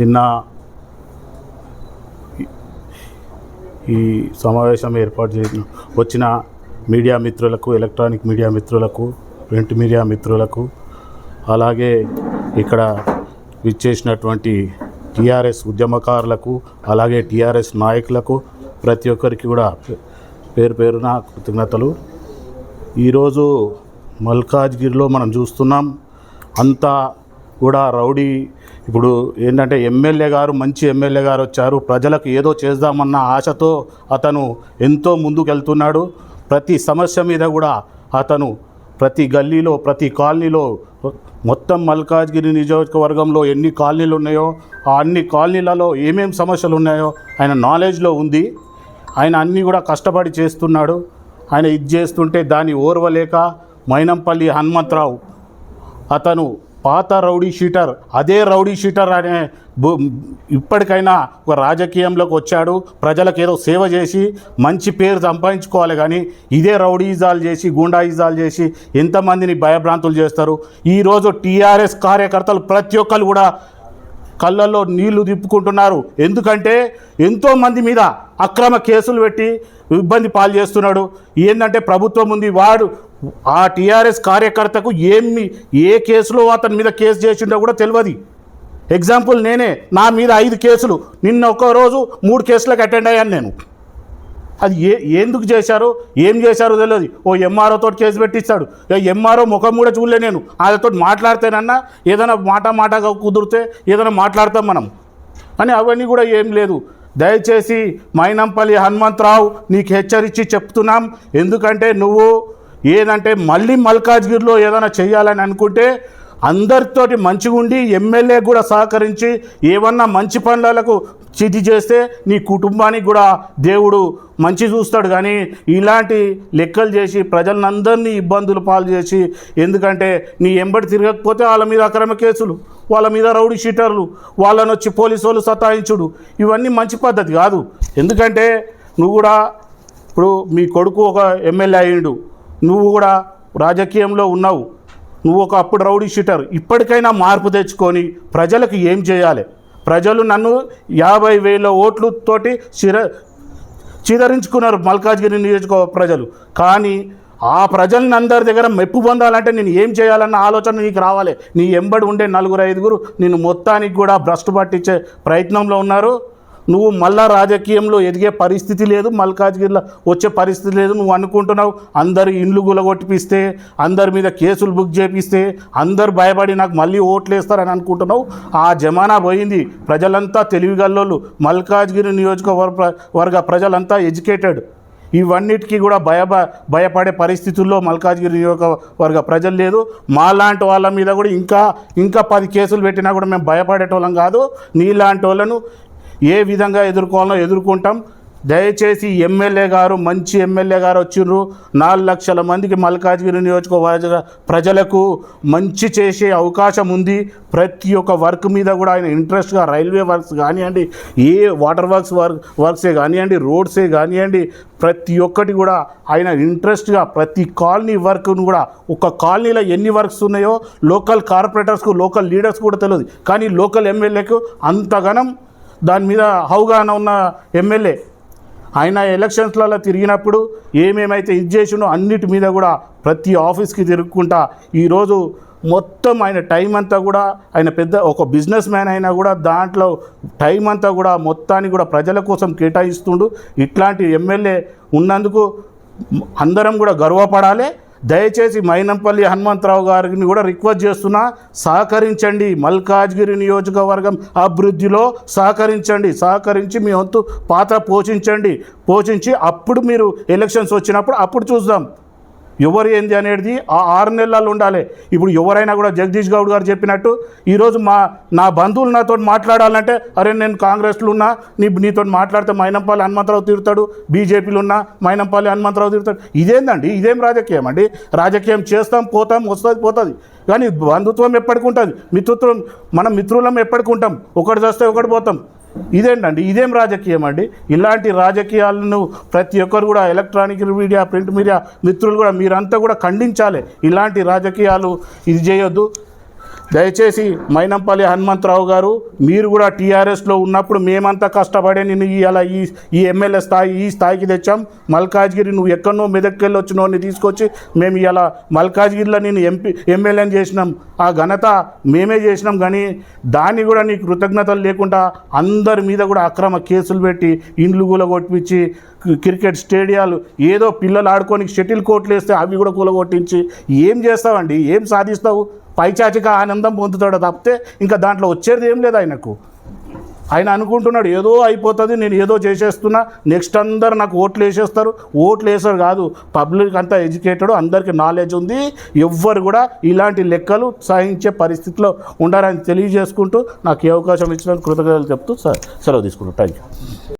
నిన్న ఈ- సమావేశం ఏర్పాటు చేసిన వచ్చిన మీడియా మిత్రులకు ఎలక్ట్రానిక్ మీడియా మిత్రులకు ప్రింట్ మీడియా మిత్రులకు అలాగే ఇక్కడ విచ్చేసినటువంటి టీఆర్ఎస్ ఉద్యమకారులకు అలాగే టీఆర్ఎస్ నాయకులకు ప్రతి ఒక్కరికి కూడా పేరు పేరున కృతజ్ఞతలు. ఈరోజు మల్కాజ్గిరిలో మనం చూస్తున్నాం అంతా కూడా రౌడీ ఇప్పుడు ఏంటంటే ఎమ్మెల్యే గారు మంచి ఎమ్మెల్యే గారు వచ్చారు. ప్రజలకు ఏదో చేద్దామన్న ఆశతో అతను ఎంతో ముందుకెళ్తున్నాడు. ప్రతి సమస్య మీద కూడా అతను ప్రతి గల్లీలో ప్రతి కాలనీలో మొత్తం మల్కాజ్గిరి నియోజకవర్గంలో ఎన్ని కాలనీలు ఉన్నాయో ఆ అన్ని కాలనీలలో ఏమేం సమస్యలు ఉన్నాయో ఆయన నాలెడ్జ్లో ఉంది. ఆయన అన్నీ కూడా కష్టపడి చేస్తున్నాడు. ఆయన ఇది చేస్తుంటే దాన్ని ఓర్వలేక మైనంపల్లి హనుమంతరావు అతను పాత రౌడీ షీటర్ అదే రౌడీ షీటర్ అనే ఇప్పటికైనా ఒక రాజకీయంలోకి వచ్చాడు. ప్రజలకు ఏదో సేవ చేసి మంచి పేరు సంపాదించుకోవాలి కానీ ఇదే రౌడీజాలు చేసి గుండాయిజాలు చేసి ఎంతమందిని భయభ్రాంతులు చేస్తారు. ఈరోజు టీఆర్ఎస్ కార్యకర్తలు ప్రతి ఒక్కరు కూడా కళ్ళల్లో నీళ్ళు తిప్పుకుంటున్నారు. ఎందుకంటే ఎంతోమంది మీద అక్రమ కేసులు పెట్టి ఇబ్బంది పాలు చేస్తున్నాడు. ఏంటంటే ప్రభుత్వం ఉంది వాడు ఆ టీఆర్ఎస్ కార్యకర్తకు ఏమి ఏ కేసులో అతని మీద కేసు చేసిండో కూడా తెలియదు. ఎగ్జాంపుల్ నేనే నా మీద ఐదు కేసులు. నిన్న ఒక రోజు మూడు కేసులకు అటెండ్ అయ్యాను నేను. అది ఏ ఎందుకు చేశారు ఏం చేశారో తెలియదు. ఓ ఎంఆర్ఓ తోటి కేసు పెట్టిస్తాడు. ఎంఆర్ఓ ముఖం కూడా చూడలే నేను. వాళ్ళతో మాట్లాడితేనన్నా ఏదైనా మాట మాటగా కుదిరితే ఏదైనా మాట్లాడతాం మనం. అని అవన్నీ కూడా ఏం లేదు. దయచేసి మైనంపల్లి హనుమంతరావు నీకు హెచ్చరించి చెప్తున్నాం. ఎందుకంటే నువ్వు ఏదంటే మళ్ళీ మల్కాజ్గిరిలో ఏదైనా చేయాలని అనుకుంటే అందరితోటి మంచిగా ఉండి ఎమ్మెల్యే కూడా సహకరించి ఏమన్నా మంచి పనులకు చితి చేస్తే నీ కుటుంబానికి కూడా దేవుడు మంచి చూస్తాడు. కానీ ఇలాంటి లెక్కలు చేసి ప్రజలందరినీ ఇబ్బందులు పాలు చేసి ఎందుకంటే నీ ఎంబడి తిరగకపోతే వాళ్ళ మీద అక్రమ కేసులు వాళ్ళ మీద రౌడీ షీటర్లు వాళ్ళని వచ్చి పోలీసు వాళ్ళు సతాయించుడు. ఇవన్నీ మంచి పద్ధతి కాదు. ఎందుకంటే నువ్వు కూడా ఇప్పుడు మీ కొడుకు ఒక ఎమ్మెల్యే అయ్యిండు. నువ్వు కూడా రాజకీయంలో ఉన్నావు. నువ్వు ఒక అప్పుడు రౌడీ షీటర్. ఇప్పటికైనా మార్పు తెచ్చుకొని ప్రజలకు ఏం చేయాలి? ప్రజలు నన్ను యాభై వేల ఓట్లు తోటి చిర చిదరించుకున్నారు మల్కాజ్గిరి నియోజకవర్గ ప్రజలు. కానీ ఆ ప్రజల్ని అందరి దగ్గర మెప్పు పొందాలంటే నేను ఏం చేయాలన్న ఆలోచన నీకు రావాలి. నీ ఎంబడి ఉండే నలుగురు ఐదుగురు నేను మొత్తానికి కూడా భ్రష్టు పట్టించే ప్రయత్నంలో ఉన్నారు. నువ్వు మళ్ళా రాజకీయంలో ఎదిగే పరిస్థితి లేదు మల్కాజ్గిరిలో వచ్చే పరిస్థితి లేదు నువ్వు అనుకుంటున్నావు అందరు ఇండ్లు గులగొట్టిపిస్తే అందరి మీద కేసులు బుక్ చేపిస్తే అందరు భయపడి నాకు మళ్ళీ ఓట్లు వేస్తారని అనుకుంటున్నావు. ఆ జమానా పోయింది. ప్రజలంతా తెలివిగల్లోళ్ళు. మల్కాజ్గిరి నియోజకవర్గ వర్గ ప్రజలంతా ఎడ్యుకేటెడ్. ఇవన్నిటికీ కూడా భయ భయపడే పరిస్థితుల్లో మల్కాజ్గిరి నియోజకవర్గ ప్రజలు లేదు. మాలాంటి వాళ్ళ మీద కూడా ఇంకా ఇంకా పది కేసులు పెట్టినా కూడా మేము భయపడేటోళ్ళం కాదు. నీలాంటి వాళ్ళను ఏ విధంగా ఎదుర్కోవాలో ఎదుర్కొంటాం. దయచేసి ఎమ్మెల్యే గారు మంచి ఎమ్మెల్యే గారు వచ్చిండ్రు నాలుగు లక్షల మందికి మల్కాజ్గిరి నియోజకవర్గ ప్రజలకు మంచి చేసే అవకాశం ఉంది. ప్రతి ఒక్క వర్క్ మీద కూడా ఆయన ఇంట్రెస్ట్గా రైల్వే వర్క్స్ కానివ్వండి ఏ వాటర్ వర్క్స్ వర్క్ వర్క్సే కానివ్వండి రోడ్సే కానివ్వండి ప్రతి ఒక్కటి కూడా ఆయన ఇంట్రెస్ట్గా ప్రతి కాలనీ వర్క్ను కూడా ఒక కాలనీలో ఎన్ని వర్క్స్ ఉన్నాయో లోకల్ కార్పొరేటర్స్కు లోకల్ లీడర్స్ కూడా తెలియదు. కానీ లోకల్ ఎమ్మెల్యేకు అంతగనం దాని మీద అవగాహన ఉన్న ఎమ్మెల్యే. ఆయన ఎలక్షన్స్లలో తిరిగినప్పుడు ఏమేమైతే ఇది చేసినో అన్నిటి మీద కూడా ప్రతి ఆఫీస్కి తిరుగుకుంటా ఈరోజు మొత్తం ఆయన టైం అంతా కూడా ఆయన పెద్ద ఒక బిజినెస్ మ్యాన్ అయినా కూడా దాంట్లో టైం అంతా కూడా మొత్తాన్ని కూడా ప్రజల కోసం కేటాయిస్తుండు. ఇట్లాంటి ఎమ్మెల్యే ఉన్నందుకు అందరం కూడా గర్వపడాలి. దయచేసి మైనంపల్లి హనుమంతరావు గారిని కూడా రిక్వెస్ట్ చేస్తున్నా సహకరించండి. మల్కాజ్గిరి నియోజకవర్గం అభివృద్ధిలో సహకరించండి. సహకరించి మీ వంతు పాత్ర పోషించండి. పోషించి అప్పుడు మీరు ఎలక్షన్స్ వచ్చినప్పుడు అప్పుడు చూద్దాం. ఎవరు ఏంది అనేది ఆ ఆరు నెలల్లో ఉండాలి. ఇప్పుడు ఎవరైనా కూడా జగదీష్ గౌడ్ గారు చెప్పినట్టు ఈరోజు మా నా బంధువులు నాతో మాట్లాడాలంటే అరే నేను కాంగ్రెస్లో ఉన్నా నీ నీతో మాట్లాడితే మైనంపల్లి హనుమంతరావు తిరుగుతాడు బీజేపీలు ఉన్నా మైనంపల్లి హనుమంతరావు తిరుగుతాడు ఇదేందండి? ఇదేం రాజకీయం అండి? రాజకీయం చేస్తాం పోతాం వస్తుంది పోతుంది. కానీ బంధుత్వం ఎప్పటికి ఉంటుంది? మిత్రుత్వం మనం మిత్రులం ఎప్పటికి ఉంటాం? ఒకటి చేస్తే ఒకటి పోతాం. ఇదేంటండి? ఇదేం రాజకీయం అండి? ఇలాంటి రాజకీయాలను ప్రతి ఒక్కరు కూడా ఎలక్ట్రానిక్ మీడియా ప్రింట్ మీడియా మిత్రులు కూడా మీరంతా కూడా ఖండించాలి. ఇలాంటి రాజకీయాలు ఇది చేయొద్దు. దయచేసి మైనంపల్లి హనుమంతరావు గారు మీరు కూడా టీఆర్ఎస్లో ఉన్నప్పుడు మేమంతా కష్టపడే నిన్ను ఇలా ఈ ఈ ఎమ్మెల్యే స్థాయి ఈ స్థాయికి తెచ్చాం. మల్కాజ్గిరి నువ్వు ఎక్కడో మెదక్కెళ్ళి వచ్చినోడిని తీసుకొచ్చి మేము ఇలా మల్కాజ్గిరిలో నేను ఎంపీ ఎమ్మెల్యేని చేసినాం. ఆ ఘనత మేమే చేసినాం కానీ దాన్ని కూడా నీకు కృతజ్ఞతలు లేకుండా అందరి మీద కూడా అక్రమ కేసులు పెట్టి ఇండ్లు కూడా కొట్టించి క్రికెట్ స్టేడియాలు ఏదో పిల్లలు ఆడుకొని షటిల్ కోట్లు వేస్తే అవి కూడా కూలగొట్టించి ఏం చేస్తావండి? ఏం సాధిస్తావు? పైచాచిక ఆనందం పొందుతాడో తప్పితే ఇంకా దాంట్లో వచ్చేది ఏం లేదు ఆయనకు. ఆయన అనుకుంటున్నాడు ఏదో అయిపోతుంది నేను ఏదో చేసేస్తున్నా నెక్స్ట్ అందరు నాకు ఓట్లు వేసేస్తారు. ఓట్లు వేసారు కాదు పబ్లిక్ అంతా ఎడ్యుకేటెడ్ అందరికీ నాలెడ్జ్ ఉంది. ఎవ్వరు కూడా ఇలాంటి లెక్కలు సాధించే పరిస్థితిలో ఉండాలని తెలియజేసుకుంటూ నాకు ఏ అవకాశం ఇచ్చినందుకు కృతజ్ఞతలు చెప్తూ సెలవు తీసుకుంటాను థ్యాంక్ యూ